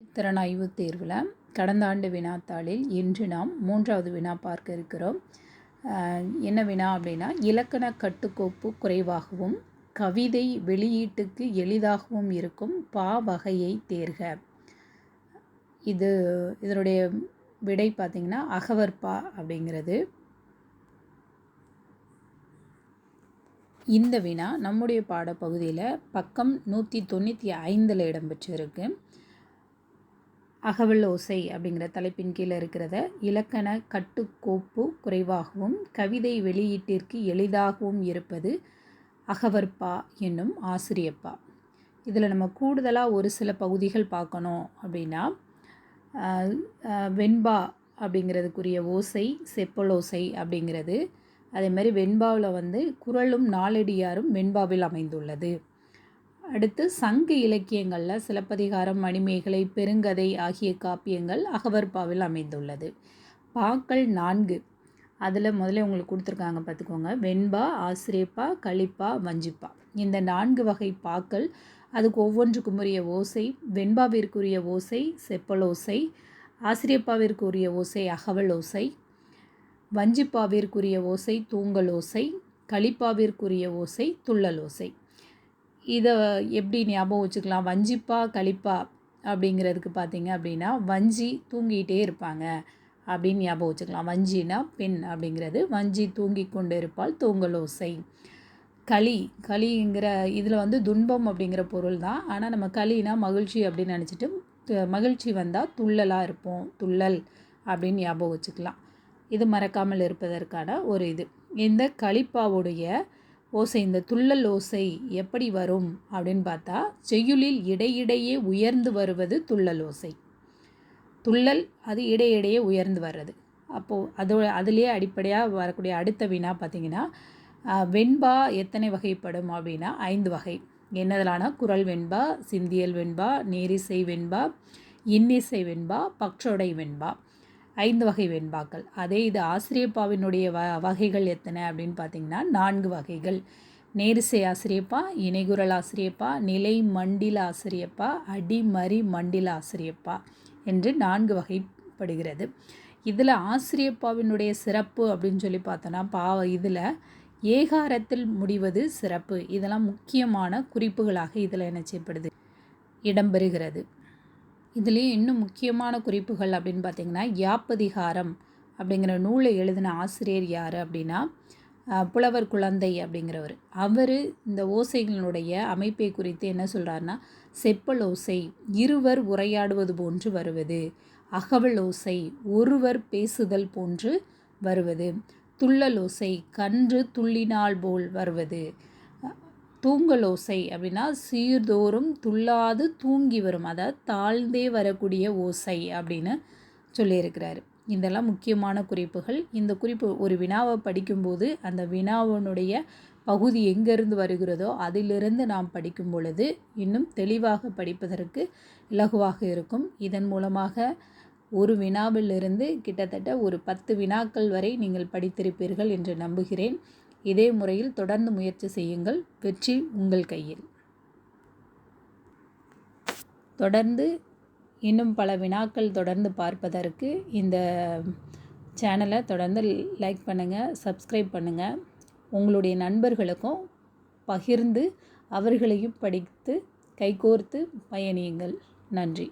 திறனாய்வு தேர்வில் கடந்த ஆண்டு வினாத்தாளில் இன்று நாம் மூன்றாவது வினா பார்க்க இருக்கிறோம். என்ன வினா அப்படின்னா இலக்கண கட்டுக்கோப்பு குறைவாகவும் கவிதை வெளியீட்டுக்கு எளிதாகவும் இருக்கும் பா வகையை தேர்க. இது இதனுடைய விடை பார்த்திங்கன்னா அகவற்பா அப்படிங்கிறது. இந்த வினா நம்முடைய பாடப்பகுதியில் பக்கம் நூற்றி தொண்ணூற்றி ஐந்தில் இடம்பெற்றிருக்கு. அகவல் ஓசை அப்படிங்கிற தலைப்பின் கீழே இருக்கிறத இலக்கண கட்டுக்கோப்பு குறைவாகவும் கவிதை வெளியீட்டிற்கு எளிதாகவும் இருப்பது அகவற்பா என்னும் ஆசிரியப்பா. இதில் நம்ம கூடுதலாக ஒரு சில பகுதிகள் பார்க்கணும் அப்படின்னா வெண்பா அப்படிங்கிறதுக்குரிய ஓசை செப்பலோசை அப்படிங்கிறது. அதே மாதிரி வெண்பாவில் வந்து குரலும் நாளடியாரும் வெண்பாவில் அமைந்துள்ளது. அடுத்து சங்க இலக்கியங்களில் சிலப்பதிகாரம் மணிமேகலை பெருங்கதை ஆகிய காப்பியங்கள் அகவற்பாவில் அமைந்துள்ளது. பாக்கள் நான்கு. அதில் முதல்ல உங்களுக்கு கொடுத்துருக்காங்க பார்த்துக்கோங்க வெண்பா ஆசிரியப்பா களிப்பா வஞ்சிப்பா. இந்த நான்கு வகை பாக்கள் அதுக்கு ஒவ்வொன்றுக்கும் உரிய ஓசை வெண்பாவிற்குரிய ஓசை செப்பலோசை ஆசிரியப்பாவிற்குரிய ஓசை அகவல் ஓசை வஞ்சிப்பாவிற்குரிய ஓசை தூங்கல் ஓசை களிப்பாவிற்குரிய ஓசை துள்ளல் ஓசை இதை எப்படி ஞாபகம் வச்சுக்கலாம்? வஞ்சிப்பா களிப்பா அப்படிங்கிறதுக்கு பார்த்தீங்க அப்படின்னா வஞ்சி தூங்கிட்டே இருப்பாங்க அப்படின்னு ஞாபகம் வச்சுக்கலாம். வஞ்சினா பெண் அப்படிங்கிறது. வஞ்சி தூங்கி கொண்டு இருப்பால் தூங்கலோசை களி களிங்கிற இதில் வந்து துன்பம் அப்படிங்கிற பொருள் தான். ஆனால் நம்ம களினா மகிழ்ச்சி அப்படின்னு நினச்சிட்டு மகிழ்ச்சி வந்தால் துள்ளலாக இருப்போம் துள்ளல் அப்படின்னு ஞாபகம் வச்சுக்கலாம். இது மறக்காமல் இருப்பதற்கான ஒரு இது. இந்த களிப்பாவுடைய ஓசை இந்த துள்ளல் ஓசை எப்படி வரும் அப்படின்னு பார்த்தா செய்யுளில் இடையிடையே உயர்ந்து வருவது துள்ளல் ஓசை. துள்ளல் அது இடையிடையே உயர்ந்து வர்றது. அப்போது அதோட அதுலேயே அடிப்படையாக வரக்கூடிய அடுத்த வினா பார்த்தீங்கன்னா வெண்பா எத்தனை வகைப்படும் அப்படின்னா ஐந்து வகை. என்னதலான குரல் வெண்பா சிந்தியல் வெண்பா நேரிசை வெண்பா இன்னிசை வெண்பா பற்றொடை வெண்பா. ஐந்து வகை வெண்பாக்கள். அதே இது ஆசிரியப்பாவினுடைய வ வகைகள் எத்தனை அப்படின்னு பார்த்தீங்கன்னா நான்கு வகைகள். நேரிசை ஆசிரியப்பா இணைகுரல் ஆசிரியப்பா நிலை மண்டில ஆசிரியப்பா அடிமறி மண்டில ஆசிரியப்பா என்று நான்கு வகைப்படுகிறது. இதில் ஆசிரியப்பாவினுடைய சிறப்பு அப்படின்னு சொல்லி பார்த்தோன்னா பா இதில் ஏகாரத்தில் முடிவது சிறப்பு. இதெல்லாம் முக்கியமான குறிப்புகளாக இதில் என்ன செய்யப்படுது? இடம்பெறுகிறது இதுலேயும் இன்னும் முக்கியமான குறிப்புகள் அப்படின்னு பார்த்தீங்கன்னா யாப்பதிகாரம் அப்படிங்கிற நூலை எழுதின ஆசிரியர் யார் அப்படின்னா புலவர் குழந்தை அப்படிங்கிறவர். அவர் இந்த ஓசைகளினுடைய அமைப்பை குறித்து என்ன சொல்கிறாருன்னா செப்பல் ஓசை இருவர் உரையாடுவது போன்று வருவது அகவல் ஓசை ஒருவர் பேசுதல் போன்று வருவது துள்ளல் ஓசை கன்று துள்ளினால் போல் வருவது தூங்கலோசை அப்படின்னா சீர்தோறும் துள்ளாது தூங்கி வரும் அதாவது தாழ்ந்தே வரக்கூடிய ஓசை அப்படின்னு சொல்லியிருக்கிறாரு. இதெல்லாம் முக்கியமான குறிப்புகள். இந்த குறிப்பு ஒரு வினாவை படிக்கும்போது அந்த வினாவினுடைய பகுதி எங்கேருந்து வருகிறதோ அதிலிருந்து நாம் படிக்கும் பொழுது இன்னும் தெளிவாக படிப்பதற்கு இலகுவாக இருக்கும். இதன் மூலமாக ஒரு வினாவிலிருந்து கிட்டத்தட்ட ஒரு பத்து வினாக்கள் வரை நீங்கள் படித்திருப்பீர்கள் என்று நம்புகிறேன். இதே முறையில் தொடர்ந்து முயற்சி செய்யுங்கள். வெற்றி உங்கள் கையில். தொடர்ந்து இன்னும் பல வினாக்கள் தொடர்ந்து பார்ப்பதற்கு இந்த சேனலை தொடர்ந்து லைக் பண்ணுங்கள் சப்ஸ்கிரைப் பண்ணுங்கள் உங்களுடைய நண்பர்களுக்கும் பகிர்ந்து அவர்களையும் படித்து கைகோர்த்து பயணியுங்கள். நன்றி.